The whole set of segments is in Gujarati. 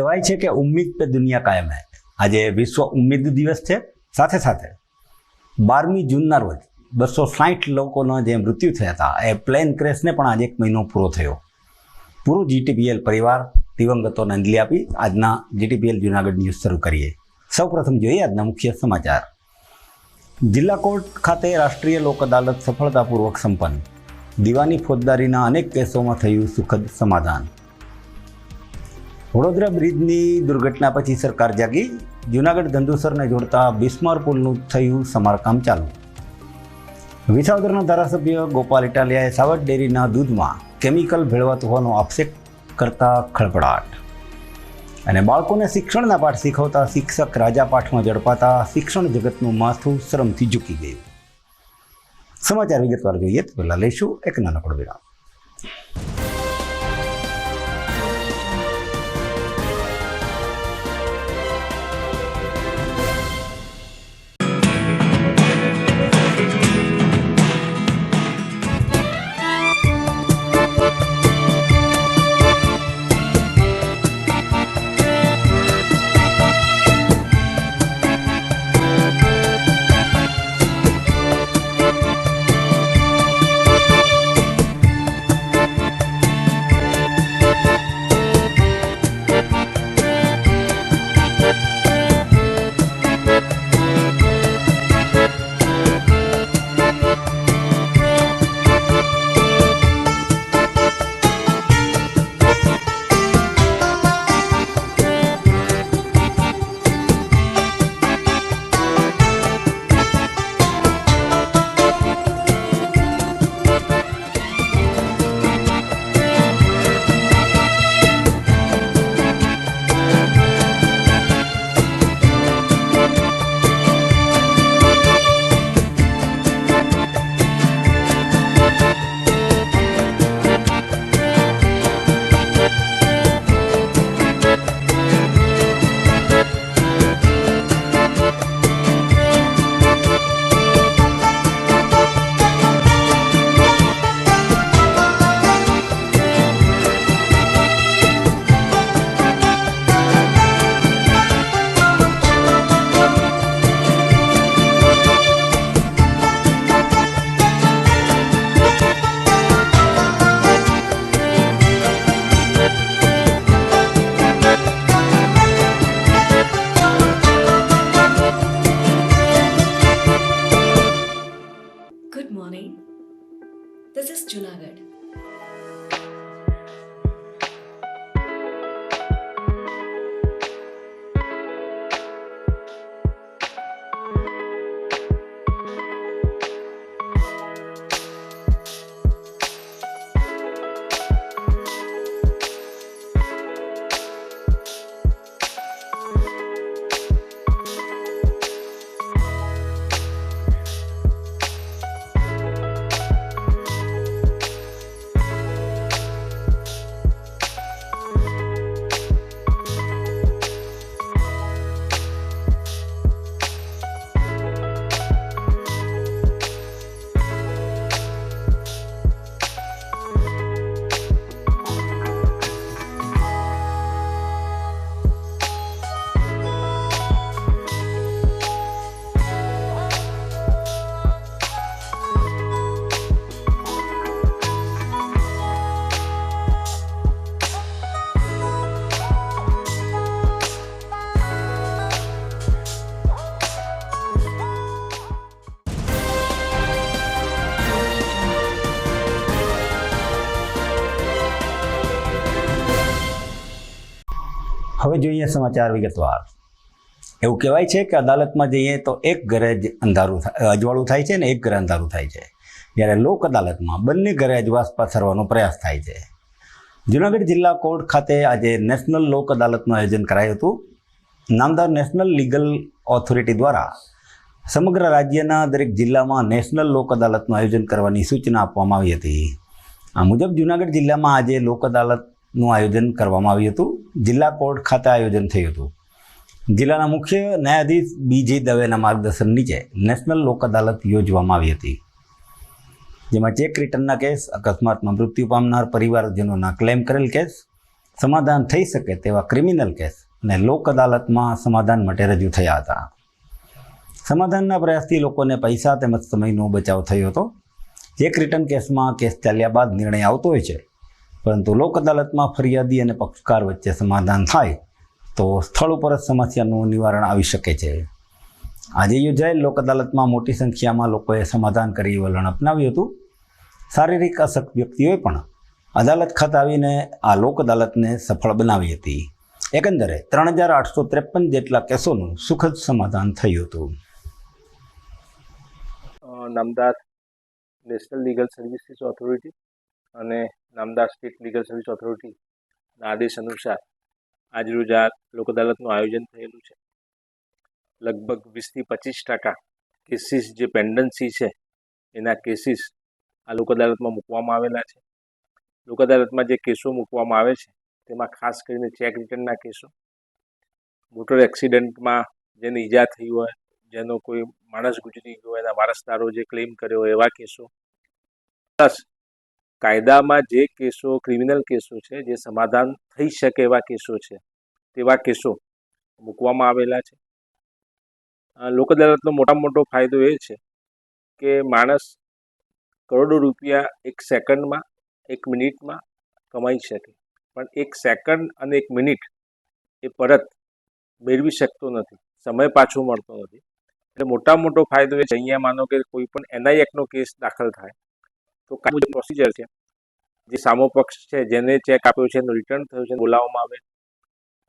કહેવાય છે કે ઉમ્મીદ પે દુનિયા કાયમ હૈ. આજે વિશ્વ ઉમ્મીદ દિવસ છે. સાથે સાથે બારમી જૂનના રોજ બસો સાઠ લોકોના જે મૃત્યુ થયા હતા, એ પ્લેન ક્રેશને પણ આજે એક મહિનો પૂરો થયો. પૂરો જીટીપીએલ પરિવાર દિવંગતોને અંજલિ આપી આજના જીટીપીએલ જુનાગઢ ન્યૂઝ શરૂ કરીએ. સૌપ્રથમ જોઈએ આજના મુખ્ય સમાચાર. જિલ્લા કોર્ટ ખાતે રાષ્ટ્રીય લોક અદાલત સફળતાપૂર્વક સંપન્ન. દીવાની ફોજદારીના અનેક કેસોમાં થયું સુખદ સમાધાન. વડોદરા બ્રિજની દુર્ઘટના પછી સરકાર જાગી. જૂનાગઢ ધંધુસરને જોડતા બિસ્માર પુલનું થયું સમારકામ ચાલુ. વિસાવદરના ધારાસભ્ય ગોપાલ ઇટાલિયાએ સાવટ ડેરીના દૂધમાં કેમિકલ ભેળવાતું હોવાનો આક્ષેપ કરતા ખળભળાટ. અને બાળકોને શિક્ષણના પાઠ શીખવતા શિક્ષક રાજા પાઠમાં ઝડપાતા શિક્ષણ જગતનું માથું શ્રમથી ઝૂકી ગયું. સમાચાર વિગતવાર જોઈએ તો પહેલાં લઈશું એક નાનકડો વિરામ. હવે જોઈએ સમાચાર વિગતવાર. એવું કહેવાય છે કે અદાલતમાં જઈએ તો એક ઘરે જ અંધારું અજવાળું થાય છે ને એક ઘરે અંધારું થાય છે. જ્યારે લોક અદાલતમાં બંને ઘરે અજવાસ પથરવાનો પ્રયાસ થાય છે. જુનાગઢ જિલ્લા કોર્ટ ખાતે આજે નેશનલ લોક અદાલતનું આયોજન કરાયું હતું. નામદાર નેશનલ લીગલ ઓથોરિટી દ્વારા સમગ્ર રાજ્યના દરેક જિલ્લામાં નેશનલ લોક અદાલતનું આયોજન કરવાની સૂચના આપવામાં આવી હતી. આ મુજબ જુનાગઢ જિલ્લામાં આજે લોક અદાલતનું આયોજન કરવામાં આવ્યું હતું. જિલ્લા કોર્ટ ખાતે આયોજન થયું હતું. જિલ્લાના મુખ્ય ન્યાયાધીશ બીજી દવેના માર્ગદર્શન નીચે નેશનલ લોક અદાલત યોજવામાં આવી હતી. જેમાં ચેક રિટર્નના કેસ, અકસ્માતમાં મૃત્યુ પામનાર પરિવારજનોના ક્લેમ કરેલ કેસ, સમાધાન થઈ શકે તેવા ક્રિમિનલ કેસ અને લોક અદાલતમાં સમાધાન માટે રજૂ થયા હતા. સમાધાનના પ્રયાસથી લોકોને પૈસા તેમજ સમયનો બચાવ થયો હતો. ચેક રિટર્ન કેસમાં કેસ ચાલ્યા બાદ નિર્ણય આવતો હોય છે. પરંતુ લોક અદાલતમાં ફરિયાદી અને પક્ષકાર વચ્ચે સમાધાન થાય તો સ્થળ ઉપર જ સમસ્યાનું નિવારણ આવી શકે છે. આજે યોજાયેલ લોક અદાલતમાં મોટી સંખ્યામાં લોકોએ સમાધાન કરી વલણ અપનાવ્યું હતું. શારીરિક અશક્ત વ્યક્તિઓએ પણ અદાલત ખાતે આવીને આ લોક અદાલતને સફળ બનાવી હતી. એકંદરે ત્રણ હજાર આઠસો ત્રેપન જેટલા કેસોનું સુખદ સમાધાન થયું હતું. નામદાર નેશનલ લીગલ સર્વિસીસ ઓથોરિટી અને નામદાર સ્ટેટ લીગલ સર્વિસ ઓથોરિટીના આદેશ અનુસાર આજરોજ આ લોક અદાલતનું આયોજન થયેલું છે. લગભગ વીસથી પચીસ ટકા કેસીસ જે પેન્ડન્સી છે, એના કેસીસ આ લોક અદાલતમાં મૂકવામાં આવેલા છે. લોક અદાલતમાં જે કેસો મૂકવામાં આવે છે, તેમાં ખાસ કરીને ચેક રિટર્નના કેસો, મોટર એક્સિડન્ટમાં જેને ઈજા થઈ હોય, જેનો કોઈ માણસ ગુજરી ગયો એના વારસદારો જે ક્લેમ કર્યો એવા કેસો, પ્લસ કાયદામાં જે કેસો ક્રિમિનલ કેસો છે, જે સમાધાન થઈ શકે એવા કેસો છે, તેવા કેસો મૂકવામાં આવેલા છે. લોક અદાલતનો મોટામાં મોટો ફાયદો એ છે કે માણસ કરોડો રૂપિયા એક સેકન્ડમાં, એક મિનિટમાં કમાઈ શકે. પણ એક સેકન્ડ અને એક મિનિટ એ પરત મેળવી શકતો નથી, સમય પાછો મળતો નથી. એટલે મોટામાં મોટો ફાયદો એ છે, અહીંયા માનો કે કોઈ પણ એનઆઈ એક્ટનો કેસ દાખલ થાય તો કાયદો જે પ્રોસિજર છે. જે સામો પક્ષ છે, જેને ચેક આપ્યો છે, એનું રિટર્ન થયું છે એને બોલાવવામાં આવે.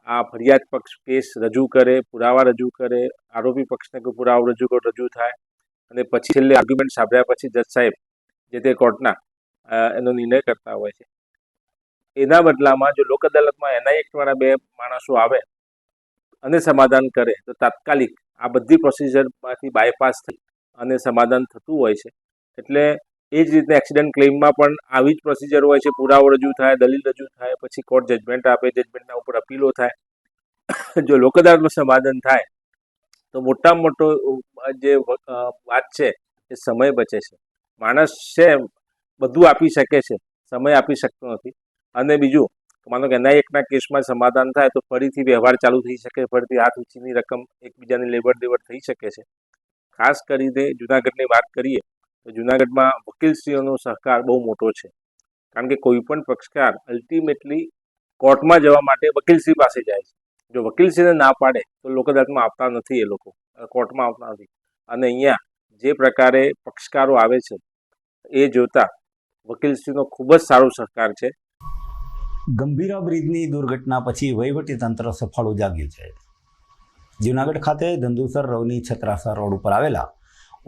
આ ફરિયાદ પક્ષ કેસ રજૂ કરે, પુરાવા રજૂ કરે, આરોપી પક્ષને કોઈ પુરાવો રજૂ રજૂ થાય અને પછી છેલ્લે આર્ગ્યુમેન્ટ સાંભળ્યા પછી જજ સાહેબ જે તે કોર્ટના એનો નિર્ણય કરતા હોય છે. એના બદલામાં જો લોક અદાલતમાં એનઆઈ એક્ટવાળા બે માણસો આવે અને સમાધાન કરે, તો તાત્કાલિક આ બધી પ્રોસિજરમાંથી બાયપાસ થઈ અને સમાધાન થતું હોય છે. એટલે એ જ રીતે એક્સિડન્ટ ક્લેમમાં પણ આવી જ પ્રોસિજર હોય છે. પુરાવો રજૂ થાય, દલીલ રજૂ થાય, પછી કોર્ટ જજમેન્ટ આપે જજમેન્ટના ઉપર અપીલો થાય. જો લોક અદાલતનું સમાધાન થાય, તો મોટામાં મોટો જે વાત છે, એ સમય બચે છે. માણસ છે, બધું આપી શકે છે. સમય આપી શકતો નથી. અને બીજું, માનો કે એના એકના કેસમાં સમાધાન થાય, તો ફરીથી વ્યવહાર ચાલુ થઈ શકે, ફરીથી હાથ ઊંચીની રકમ એકબીજાની લેવડ દેવડ થઈ શકે છે. ખાસ કરીને જુનાગઢની વાત કરીએ જુનાગઢમાં વકીલશ્રીઓનો સહકાર બહુ મોટો છે. કારણ કે કોઈ પણ પક્ષકાર અલ્ટિમેટલી કોર્ટમાં જવા માટે વકીલશ્રી પાસે જાય છે. જો વકીલશ્રીને ના પાડે, તો લોક અદાલતમાં આવતા નથી એ લોકો. કોર્ટમાં આવતા નથી. અને અહીંયા જે પ્રકારે પક્ષકારો આવે છે, એ જોતા વકીલશ્રીનો ખૂબ જ સારો સહકાર છે. ગંભીરા બ્રિજની દુર્ઘટના પછી વહીવટી તંત્ર સફળ ઉજાગ્યું છે. જૂનાગઢ ખાતે ધંધુસર રવની છત્રાસા રોડ ઉપર આવેલા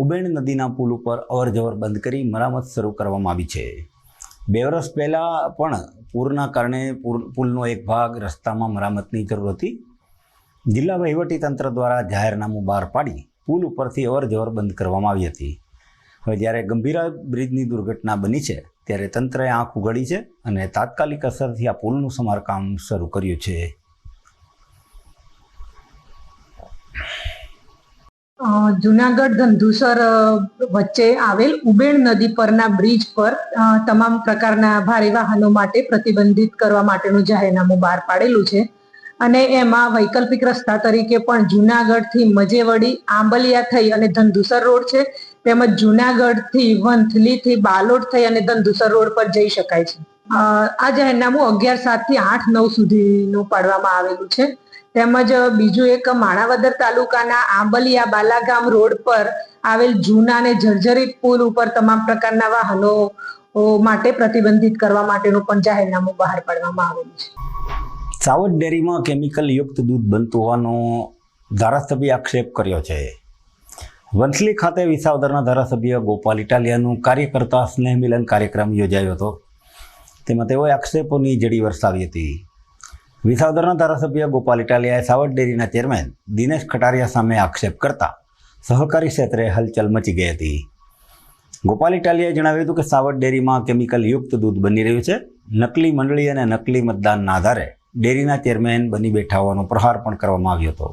ઉબેણ નદીના પુલ ઉપર અવરજવર બંધ કરી મરામત શરૂ કરવામાં આવી છે. બે વર્ષ પહેલાં પણ પૂરના કારણે પુલનો એક ભાગ રસ્તામાં મરામતની જરૂર હતી. જિલ્લા વહીવટી તંત્ર દ્વારા જાહેરનામું બહાર પાડી પુલ ઉપરથી અવરજવર બંધ કરવામાં આવી હતી. હવે જ્યારે ગંભીરા બ્રિજની દુર્ઘટના બની છે, ત્યારે તંત્રએ આંખ ઉઘાડી છે અને તાત્કાલિક અસરથી આ પુલનું સમારકામ શરૂ કર્યું છે. જુનાગઢ ધંધુસર વચ્ચે આવેલ ઉબેણ નદી પરના બ્રિજ પર તમામ પ્રકારના ભારે વાહનો માટે પ્રતિબંધિત કરવા માટેનું જાહેરનામું બહાર પાડેલું છે. અને એમાં વૈકલ્પિક રસ્તા તરીકે પણ જુનાગઢથી મજેવડી, આંબલિયા થઈ અને ધંધુસર રોડ છે. તેમજ જુનાગઢથી વંથલીથી બાલોડ થઈ અને ધંધુસર રોડ પર જઈ શકાય છે. આ જાહેરનામું અગિયાર સાતથી આઠ નવ સુધીનું પાડવામાં આવેલું છે. તેમજ બીજું એક માણાવદર તાલુકાના આંબલિયા બાલાગામ રોડ પર આવેલ જૂના અને જર્જરિત પુલ ઉપર તમામ પ્રકારના વાહનો માટે પ્રતિબંધિત કરવા માટેનું પણ જાહેરનામું બહાર પાડવામાં આવેલું છે. સાવજ ડેરીમાં કેમિકલ યુક્ત દૂધ બનતું હોવાનો ધારાસભ્ય આક્ષેપ કર્યો છે. વંથલી ખાતે વિસાવદરના ધારાસભ્ય ગોપાલ ઇટાલિયાનું કાર્યકર્તા સ્નેહ મિલન કાર્યક્રમ યોજાયો હતો. તેમાં તેઓએ આક્ષેપોની જડી વરસાવી હતી. વિસાવદરના ધારાસભ્ય ગોપાલ ઇટાલિયાએ સાવટ ડેરીના ચેરમેન દિનેશ ખટારિયા સામે આક્ષેપ કરતા સહકારી ક્ષેત્રે હલચલ મચી ગઈ હતી. ગોપાલ ઇટાલિયાએ જણાવ્યું હતું કે સાવટ ડેરીમાં કેમિકલ યુક્ત દૂધ બની રહ્યું છે. નકલી મંડળી અને નકલી મતદાનના આધારે ડેરીના ચેરમેન બની બેઠા હોવાનો પ્રહાર પણ કરવામાં આવ્યો હતો.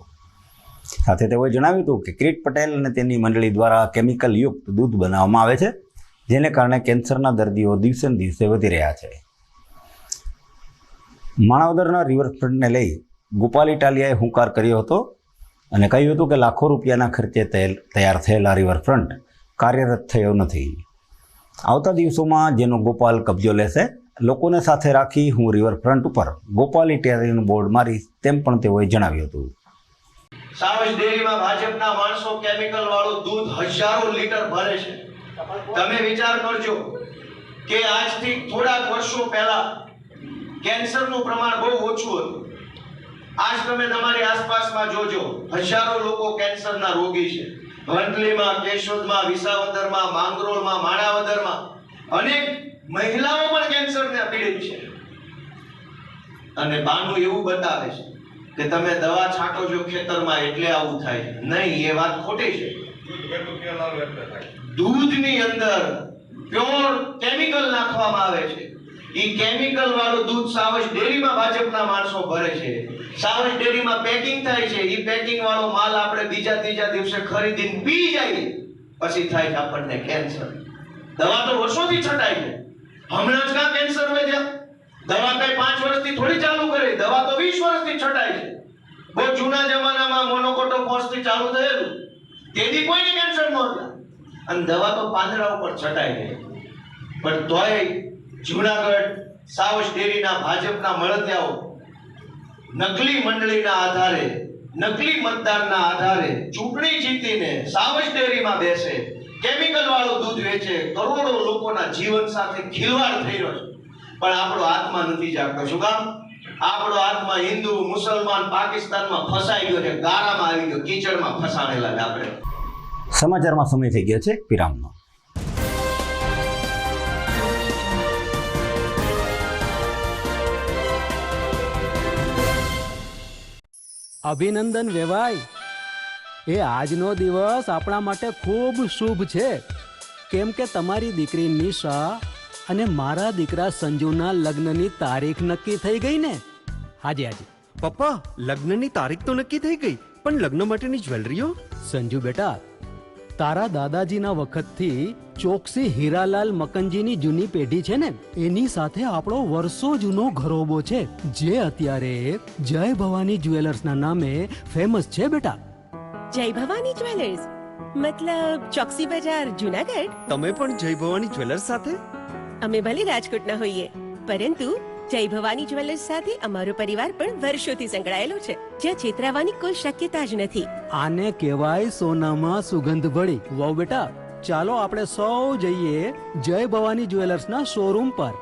સાથે તેઓએ જણાવ્યું હતું કે કિરીટ પટેલ અને તેની મંડળી દ્વારા કેમિકલ યુક્ત દૂધ બનાવવામાં આવે છે, જેને કારણે કેન્સરના દર્દીઓ દિવસે દિવસે વધી રહ્યા છે. માણાવદરના રિવરફ્રન્ટને લઈ ગોપાલ ઇટાલિયાએ હુંકાર કર્યો હતો અને કહ્યું હતું કે લાખો રૂપિયાના ખર્ચે તૈયાર થયેલા રિવરફ્રન્ટ કાર્યરત થયો નથી. આવતા દિવસોમાં જેનો ગોપાલ કબજો લેશે, લોકોને સાથે રાખી હું રિવરફ્રન્ટ ઉપર ગોપાલ ઇટાલિયાનું બોર્ડ મારીશ તેમ પણ તેઓએ જણાવ્યું હતું. સાવજ ભાજપના માણસો કેમિકલ વાળું દૂધ હજારો લીટર ભરે છે. તમે વિચાર કરજો કે આજથી થોડાક વર્ષો પહેલા કેન્સરનું પ્રમાણ બહુ ઓછું હતું. આજ તમે તમારી આસપાસમાં જોજો, હજારો લોકો કેન્સરના રોગી છે. વંથલીમાં કેશોદમાં, વિસાવદરમાં, માંગરોળમાં, માણાવદરમાં અનેક મહિલાઓ પણ કેન્સરને પીડિત છે. અને બાનું એવું બતાવે છે કે તમે દવા છાંટો છો ખેતરમાં એટલે આવું થાય. નહીં, એ વાત ખોટી છે. દૂધની અંદર પ્યોર કેમિકલ નાખવામાં આવે છે. ઈ કેમિકલ વાળું દૂધ સાવજ ડેરીમાં ભાજપના માણસો ભરે છે. સાવજ ડેરીમાં પેકિંગ થાય છે. ઈ પેકિંગ વાળો માલ આપણે બીજા ત્રીજા દિવસે ખરીદીને પી જઈએ પછી થાય છે આપણને કેન્સર દવા તો વર્ષોથી છટાય છે. હમણાં જ કાં કેન્સર વધ્યા દવા કઈ પાંચ વર્ષથી થોડી ચાલુ કરી. દવા તો વીસ વર્ષથી છટાય છે. બહુ જૂના જમાનામાં મોનોકોટોફોસ ફોર્સથી ચાલુ થયેલું. તેથી કોઈને કેન્સર નહોતા અને દવા તો પાંદડા ઉપર છટાઈ ગઈ. પણ તોય જૂનાગઢ, સાવજ ડેરીના ભાજપના મળતિયાઓ, નકલી મંડળીના આધારે, નકલી મતદાનના આધારે ચૂંટણી જીતીને સાવજ ડેરીમાં બેસે. કેમિકલ વાળું દૂધ વેચે, કરોડો લોકોના જીવન સાથે ખિલવાડ થઈ રહ્યો છે. પણ આપણો આત્મા નથી જાગતો, શું કામ? આપણો આત્મા હિન્દુ, મુસલમાન, પાકિસ્તાનમાં ફસાઈ ગયો છે, ગારામાં આવી ગયો, કીચડમાં ફસાણેલા છે આપણે. સમાચારમાં સમય થઈ ગયો છે, વિરામનો. અભિનંદન વેવાય એ આજનો દિવસ આપણા માટે ખૂબ શુભ છે. કેમ કે તમારી દીકરી નિશા અને મારા દીકરા સંજુના લગ્નની તારીખ નક્કી થઈ ગઈ ને? હાજી હાજી. પપ્પા લગ્નની તારીખ તો નક્કી થઈ ગઈ પણ લગ્ન માટેની જ્વેલરીઓ? સંજુ બેટા તારા દાદાજીના વખતથી ચોકસી હીરાલાલ મકનજીની જૂની પેઢી છે ને એની સાથે આપણો વર્ષો જૂનો ઘરોબો છે. જે અત્યારે જય ભવાની જ્વેલર્સના નામે ફેમસ છે બેટા. જય ભવાની જ્વેલર્સ? મતલબ ચોકસી બજાર જુનાગઢ? તમે પણ જય ભવાની જ્વેલર્સ સાથે? અમે ભલે રાજકોટના હોઈએ પરંતુ જય ભવાની જ્વેલર્સ સાથે અમારો પરિવાર પણ વર્ષોથી સંકળાયેલો છે. જ્યાં છેતરાવાની કોઈ શક્યતા જ નથી. આને કહેવાય સોનામાં સુગંધ ભળી વાવ બેટા. ચાલો આપણે સૌ જઈએ જય ભવાની જ્વેલર્સના શોરૂમ પર.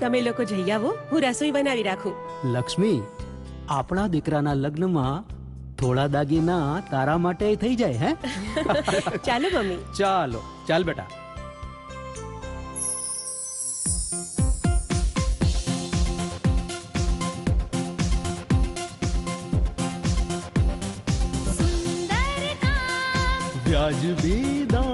તમે લોકો જઈ આવો હું રસોઈ બનાવી રાખું. લક્ષ્મી આપણા દીકરાના લગ્નમાં થોડા દાગીના તારા માટે થઈ જાય હે? ચાલો મમ્મી. ચાલો ચાલ બેટા. વ્યાજબી દામ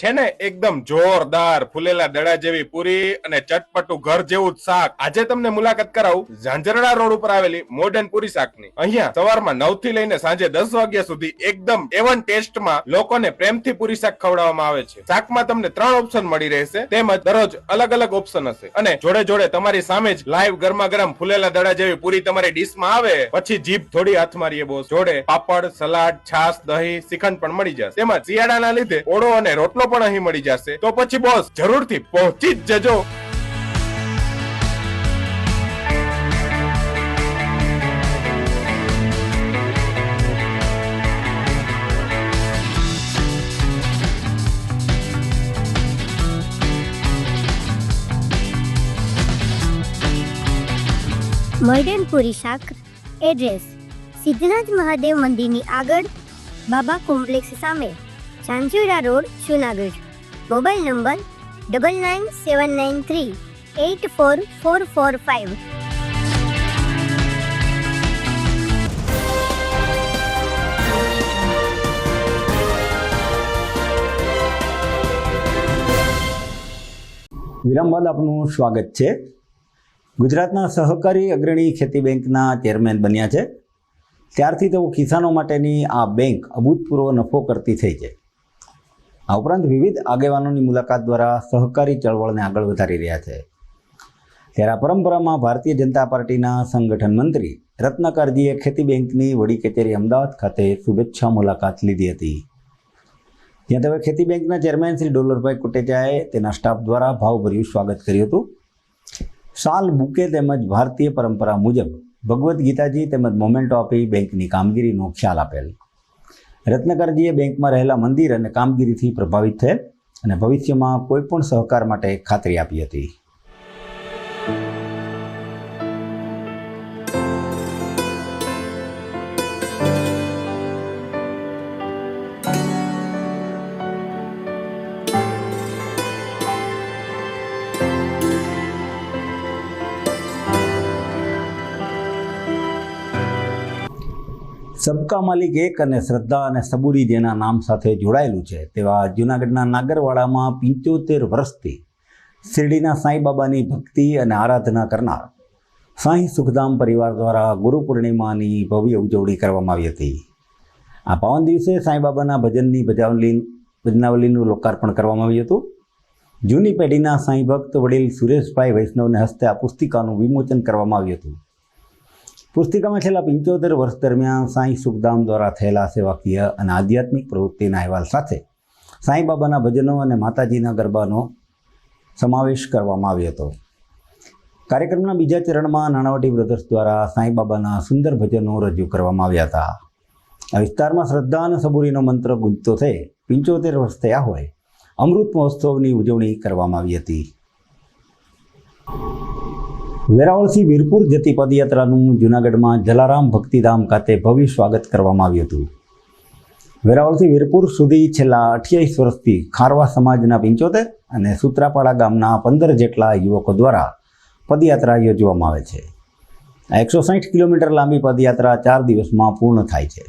છે ને એકદમ જોરદાર ફૂલેલા દડા જેવી પૂરી અને ચટપટું ઘર જેવું જ શાક. આજે તમને મુલાકાત કરાવું ઝાંઝરડા રોડ ઉપર આવેલી મોડર્ન પૂરી શાકની. અહીંયા સવારમાં નવથી લઈને સાંજે દસ વાગ્યા સુધી એકદમ એવન ટેસ્ટમાં લોકોને પ્રેમથી પૂરી શાક ખવડાવવામાં આવે છે. શાકમાં તમને ત્રણ ઓપ્શન મળી રહેશે. તેમજ દરરોજ અલગ અલગ ઓપ્શન હશે. અને જોડે જોડે તમારી સામે જ લાઈવ ગરમા ગરમ ફૂલેલા દડા જેવી પૂરી તમારી ડીશમાં આવે, પછી જીભ થોડી હાથ મારીએ બોસ જોડે પાપડ, સલાડ છાસ દહીં, શ્રીખંડ પણ મળી જશે. તેમજ શિયાળાના લીધે ઓળો અને રોટલો પણ અહીં મળી જશે. તો પછી બોસ જરૂરથી પહોંચી જ જજો. મર્ડનપુરી પૂરી શાક એડ્રેસ સિદ્ધનાથ મહાદેવ મંદિરની આગળ, બાબા કોમ્પ્લેક્સ સામે. Chanchura road, Junagadh. Mobile number double nine seven nine three eight four four four five વિરામ બાદ આપનું સ્વાગત છે. ગુજરાતના સહકારી અગ્રણી ખેતી બેંકના ચેરમેન બન્યા છે. ત્યારથી તેઓ કિસાનો માટેની આ બેંક અભૂતપૂર્વ નફો કરતી થઈ છે. આ ઉપરાંત વિવિધ આગેવાનોની મુલાકાત દ્વારા સહકારી ચળવળને આગળ વધારી રહ્યા છે. ત્યારે આ પરંપરામાં ભારતીય જનતા પાર્ટીના સંગઠન મંત્રી રત્નાકરજીએ ખેતી બેંકની વડી કચેરી અમદાવાદ ખાતે શુભેચ્છા મુલાકાત લીધી હતી. ત્યાં તેઓ ખેતી બેંકના ચેરમેન શ્રી ડોલરભાઈ કુટેચાએ તેના સ્ટાફ દ્વારા ભાવભર્યું સ્વાગત કર્યું હતું. શાલ બુકે તેમજ ભારતીય પરંપરા મુજબ ભગવદ્ ગીતાજી તેમજ મોમેન્ટો આપી બેંકની કામગીરીનો ખ્યાલ આપેલ. રત્નકરજીએ બેંકમાં રહેલા મંદિર અને કામગીરીથી પ્રભાવિત થયેલ અને ભવિષ્યમાં કોઈપણ સહકાર માટે ખાતરી આપી હતી. સબકા માલિક એક અને શ્રદ્ધા અને સબુરી જેના નામ સાથે જોડાયેલું છે, તેવા જૂનાગઢના નાગરવાડામાં પંચોતેર વર્ષથી શિરડીના સાંઈબાબાની ભક્તિ અને આરાધના કરનાર સાંઈ સુખધામ પરિવાર દ્વારા ગુરુ પૂર્ણિમાની ભવ્ય ઉજવણી કરવામાં આવી હતી. આ પાવન દિવસે સાંઈબાબાના ભજનની ભજાવલી ભજનાવલીનું લોકાર્પણ કરવામાં આવ્યું હતું. જૂની પેઢીના સાંઈ ભક્ત વડીલ સુરેશભાઈ વૈષ્ણવને હસ્તે આ પુસ્તિકાનું વિમોચન કરવામાં આવ્યું હતું. પુસ્તિકામાં છેલ્લા પંચોતેર વર્ષ દરમિયાન સાંઈ સુખધામ દ્વારા થયેલા સેવાકીય અને આધ્યાત્મિક પ્રવૃત્તિના અહેવાલ સાથે સાંઈબાબાના ભજનો અને માતાજીના ગરબાનો સમાવેશ કરવામાં આવ્યો હતો. કાર્યક્રમના બીજા ચરણમાં નાણાવટી બ્રદર્સ દ્વારા સાંઈબાબાના સુંદર ભજનો રજૂ કરવામાં આવ્યા હતા. આ વિસ્તારમાં શ્રદ્ધા અને સબૂરીનો મંત્ર ગુંજતો થઈ પંચોતેર વર્ષ થયા હોય અમૃત મહોત્સવની ઉજવણી કરવામાં આવી હતી. વેરાવળથી વીરપુર જતી પદયાત્રાનું જૂનાગઢમાં જલારામ ભક્તિધામ ખાતે ભવ્ય સ્વાગત કરવામાં આવ્યું હતું. વેરાવળથી વીરપુર સુધી છેલ્લા અઠ્યાવીસ વર્ષથી ખારવા સમાજના પંચોતેર અને સૂત્રાપાડા ગામના પંદર જેટલા યુવકો દ્વારા પદયાત્રા યોજવામાં આવે છે. એકસો સાઠ કિલોમીટર લાંબી પદયાત્રા ચાર દિવસમાં પૂર્ણ થાય છે.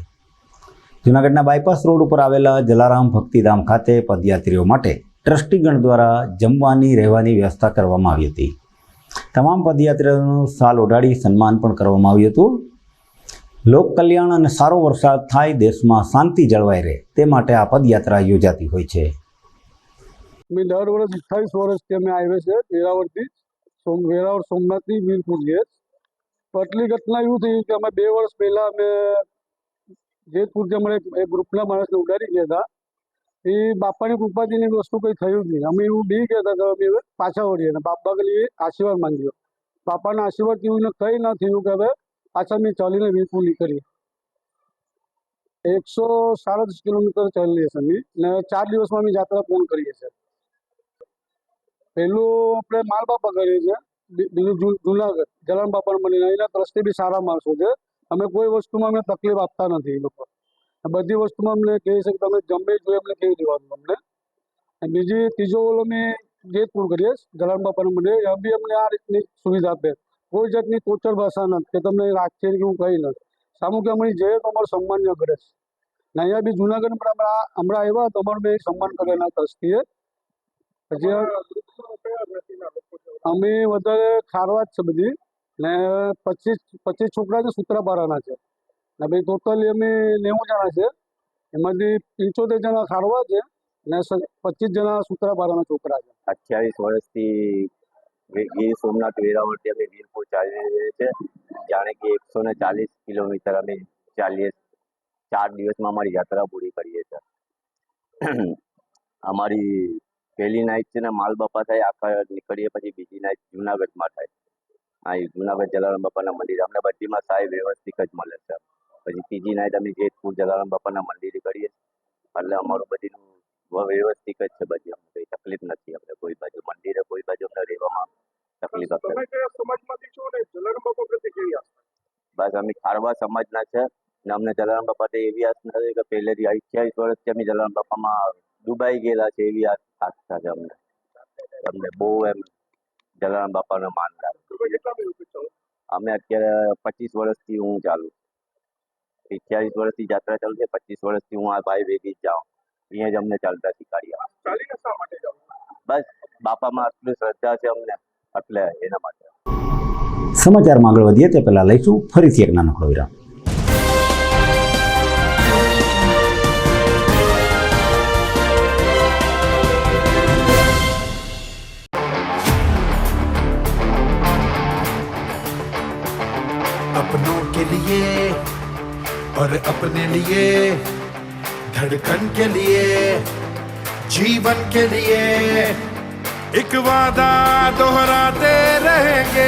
જૂનાગઢના બાયપાસ રોડ ઉપર આવેલા જલારામ ભક્તિધામ ખાતે પદયાત્રીઓ માટે ટ્રસ્ટીગણ દ્વારા જમવાની, રહેવાની વ્યવસ્થા કરવામાં આવી હતી. તમામ પદયાત્રીઓનું સાલ ઓઢાડી સન્માન પણ કરવામાં આવ્યું હતું. લોક કલ્યાણ અને સારો વરસાદ થાય દેશમાં શાંતિ જળવાઈ રહે તે માટે આ પદયાત્રા યોજાતી હોય છે. મેં દર વર્ષ અઠ્ઠાવીસ વર્ષથી અમે આવ્યો છે વેરાવળથી. સોમ વેરાવળ સોમનાથથી વીરપુર ગેસ પટલી ઘટના એવું થઈ કે અમે બે વર્ષ પહેલા અમે જેતપુરથી અમારે એક ગ્રુપના માણસને ઉડાડી ગયા હતા. એ બાપાની કૃપાથી વસ્તુ કંઈ થયું જ નહીં. અમે એવું બી કહેતા કે અમે પાછા વળીએ. અને બાપા ખાલી આશીર્વાદ માંગ્યો. બાપાના આશીર્વાદથી ને કંઈ ન થયું કે હવે પાછા મેં ચાલીને વીરપુર નીકળી એકસો સાડત્રીસ કિલોમીટર ચાલી હશે અમે. ને ચાર દિવસમાં અમે યાત્રા પૂર્ણ કરીએ છીએ. પહેલું આપણે માલ બાપા કરીએ છીએ બીજું જુનાગઢ. જલારામ બાપાના મંદિર એના ટ્રસ્ટી બી સારા માણસો છે. અમે કોઈ વસ્તુમાં અમે તકલીફ આપતા નથી એ લોકો. બધી વસ્તુમાં અમને કહી શકે, તમે ગમે જોઈએ અમને કહી દેવાનું અમને. બીજી, ત્રીજો ઓલો અમે જેતપુર કરીએ જલારામ બાપાનું મંદિર, એ બી અમને આ રીતની સુવિધા આપે. કોઈ જાતની કોચર ભાષા નથી કે તમને રાખશે કે હું કહી નથી સામું કે અમારી જઈએ તો અમારું ન કરે. છે ને અહીંયા બી જુનાગઢ પણ હમણાં હમણાં આવ્યા તો અમારું બી સન્માન કરે એના ટ્રસ્ટીએ પછી અમે વધારે ખારવા જ છે બધી. ને પચીસ પચીસ છોકરા છે, સૂત્રાપારાના છે. ભાઈ ટોટલી અમે નેવું જણા છે. એમાંથી પંચોતેર જણા ખારવા છે ને સ- પચીસ જણા સૂત્રાપાડાના છોકરા છે. અઠ્યાવીસ વર્ષથી ગીર સોમનાથ વેરાવળથી અમે વીરપુર ચાલી રહ્યા છે. જાણે કે એકસો ને ચાલીસ કિલોમીટર અમે ચાલીએ, ચાર દિવસમાં અમારી યાત્રા પૂરી કરીએ છીએ. અમારી પહેલી નાઇટ છે ને માલબાપા થાય, આખા નીકળીએ પછી બીજી નાઇટ જુનાગઢમાં થાય. એ જુનાગઢ જલારામ બાપાના મંદિર અમને બધીમાં સાહેબ વ્યવસ્થિત જ મળે છે. પછી ત્રીજી નાઇટ અમે જેતપુર જલારામ બાપાના મંદિરે કરીએ એટલે અમારું બધીનું વ્યવસ્થિત જ છે બધી. અમને કઈ તકલીફ નથી. અમને કોઈ બાજુ મંદિરે કોઈ બાજુ અમને રહેવામાં તકલીફ બસ અમે ખારવા સમાજના છે ને અમને જલારામ બાપા એવી આસ્થા છે કે પહેલેથી અઠ્યાવીસ વર્ષથી અમે જલારામ બાપામાં દુબાઈ ગયેલા છે એવી આસ્થા છે અમને. અમને બહુ એમ જલારામ બાપાનો માન લાગે. અમે અત્યારે પચીસ વર્ષથી હું ચાલુ અઠ્યાવીસ વર્ષથી યાત્રા ચાલુ છે પચીસ વર્ષથી હું આ ભાઈ ભેગી જ જાઉં અહીંયા જ અમને ચાલતા શીખવાડ્યા ચાલીને શા માટે જાઓ બસ બાપામાં આટલી શ્રદ્ધા છે અમને એટલે એના માટે સમાચારમાં આગળ વધીએ તે પહેલાં લઈશું ફરીથી એક નાનકડો વિરામ अपनों के लिए और अपने लिए धड़कन के लिए जीवन के लिए एक वादा दोहराते रहेंगे।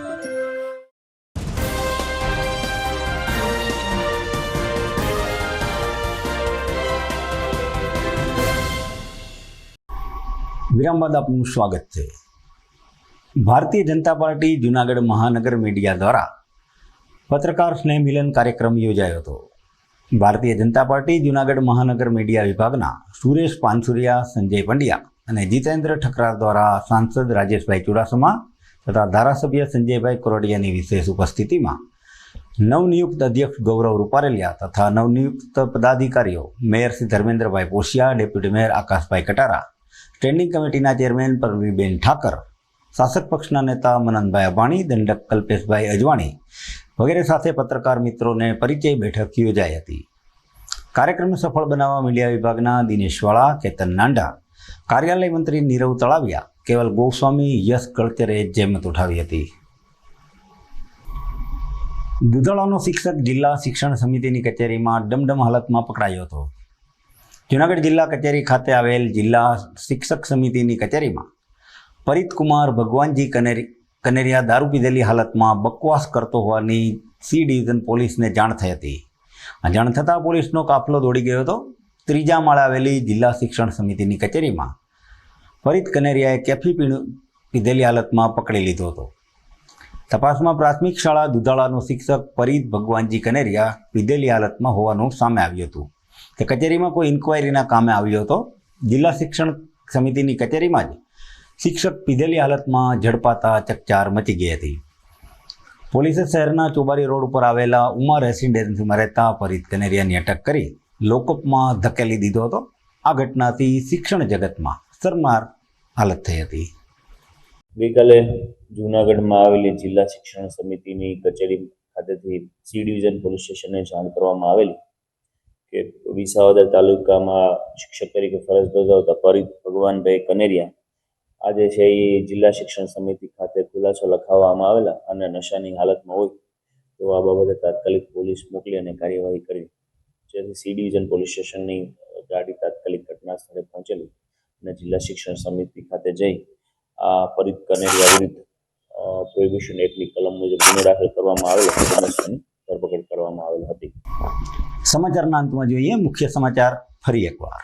વિરામ બાદ આપનું સ્વાગત છે. ભારતીય જનતા પાર્ટી જુનાગઢ મહાનગર મીડિયા દ્વારા પત્રકાર સ્નેહ મિલન કાર્યક્રમ યોજાયો હતો. ભારતીય જનતા પાર્ટી જુનાગઢ મહાનગર મીડિયા વિભાગના સુરેશ પાનસુરિયા, સંજય પંડ્યા અને જીતેન્દ્ર ઠકરાર દ્વારા સાંસદ રાજેશભાઈ ચુડાસમા તથા ધારાસભ્ય સંજયભાઈ કોરડિયાની વિશેષ ઉપસ્થિતિમાં નવનિયુક્ત અધ્યક્ષ ગૌરવ રૂપારેલિયા તથા નવનિયુક્ત પદાધિકારીઓ mayor Shri Dharmendrabhai Poshiya, deputy mayor Akashbhai Katara standing કમિટીના ચેરમેન પરવીબેન ઠાકર, શાસક પક્ષના નેતા મનનભાઈ અબાણી, દંડક કલ્પેશભાઈ અજવાણી વગેરે સાથે પત્રકાર મિત્રોને પરિચય બેઠક યોજાઈ હતી. કાર્યક્રમને સફળ બનાવવા મીડિયા વિભાગના દિનેશ વાળા, કેતન નાંડા, કાર્યાલય મંત્રી નીરવ તળાવિયા, કેવલ ગોસ્વામી, યશ ગળતરે જહેમત ઉઠાવી હતી. દુધાળાનો શિક્ષક જિલ્લા શિક્ષણ સમિતિની કચેરીમાં ડમડમ હાલતમાં પકડાયો હતો. જૂનાગઢ જિલ્લા કચેરી ખાતે આવેલ જિલ્લા શિક્ષક સમિતિની કચેરીમાં પરિતકુમાર ભગવાનજી કનેરી કનેરિયા દારૂ પીધેલી હાલતમાં બકવાસ કરતો હોવાની સી ડિવિઝન પોલીસને જાણ થઈ હતી. જાણ થતાં પોલીસનો કાફલો દોડી ગયો હતો. ત્રીજા માળે આવેલી જિલ્લા શિક્ષણ સમિતિની કચેરીમાં ફરીદ કનેરિયાએ કેફી પીણું પીધેલી હાલતમાં પકડી લીધો હતો. તપાસમાં પ્રાથમિક શાળા દુધાળાનો શિક્ષક ફરીદ ભગવાનજી કનેરિયા પીધેલી હાલતમાં હોવાનું સામે આવ્યું હતું. તે કચેરીમાં કોઈ ઇન્કવાયરીના કામે આવ્યો હતો. જિલ્લા શિક્ષણ સમિતિની કચેરીમાં જ શિક્ષક પીધેલી હાલતમાં ઝડપાતા ચકચાર મચી ગઈ હતી. પોલીસે શહેરના ચોબારી રોડ ઉપર આવેલા ઉમા રેસિડેન્સીમાં રહેતા ફરીદ કનેરિયાની અટક કરી લોકઅપમાં ધકેલી દીધો હતો. આ ઘટનાથી શિક્ષણ જગતમાં શરમાર હાલત થઈ હતી. ગઈકાલે જૂનાગઢમાં આવેલી જિલ્લા શિક્ષણ સમિતિની કચેરી ખાતેથી સી ડિવિઝન પોલીસ સ્ટેશને જાણ કરવામાં આવેલી કે વિસાવદર તાલુકામાં શિક્ષક તરીકે ફરજ બજાવતા પરિત ભગવાનભાઈ કનેરિયા આજે છે એ જિલ્લા શિક્ષણ સમિતિ ખાતે ખુલાસો લખાવવામાં આવેલા અને નશાની હાલતમાં હોય તો આ બાબતે તાત્કાલિક પોલીસ મોકલી અને કાર્યવાહી કરી. જેથી સી ડિવિઝન પોલીસ સ્ટેશનની ગાડી તાત્કાલિક ઘટના સ્થળે પહોંચેલી અને જિલ્લા શિક્ષણ સમિતિ ખાતે જઈ આ પરિત કનેરિયા વિરુદ્ધ પ્રોહિબિશન એક્ટની કલમ મુજબ ગુનો દાખલ કરવામાં આવેલો ધરપકડ કરવામાં આવેલ હતી. સમાચારના અંતમાં જોઈએ મુખ્ય સમાચાર ફરી એકવાર.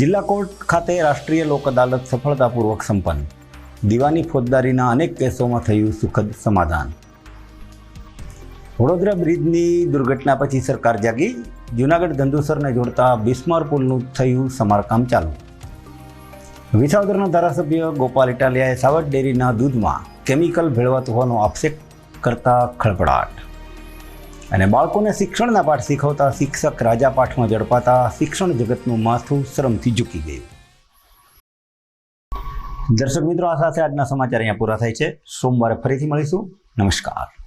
જિલ્લા કોર્ટ ખાતે રાષ્ટ્રીય લોક અદાલત સફળતાપૂર્વક સંપન્ન. દીવાની ફોજદારીના અનેક કેસોમાં થયું સુખદ સમાધાન. વડોદરા બ્રિજની દુર્ઘટના પછી સરકાર જાગી. જૂનાગઢ ધંધુસરને જોડતા બિસ્માર પુલનું થયું સમારકામ ચાલુ. વિસાવદરના ધારાસભ્ય ગોપાલ ઇટાલિયાએ સાવર ડેરીના દૂધમાં કેમિકલ ભેળવાતું હોવાનો આક્ષેપ કરતા ખળભળાટ. અને બાળકોને શિક્ષણના પાઠ શીખવતા શિક્ષક રાજા પાઠમાં ઝડપાતા શિક્ષણ જગતનું માથું શ્રમથી ઝૂકી ગયું. દર્શક મિત્રો, આ સાથે આજના સમાચાર અહીંયા પૂરા થાય છે. સોમવારે ફરીથી મળીશું. નમસ્કાર.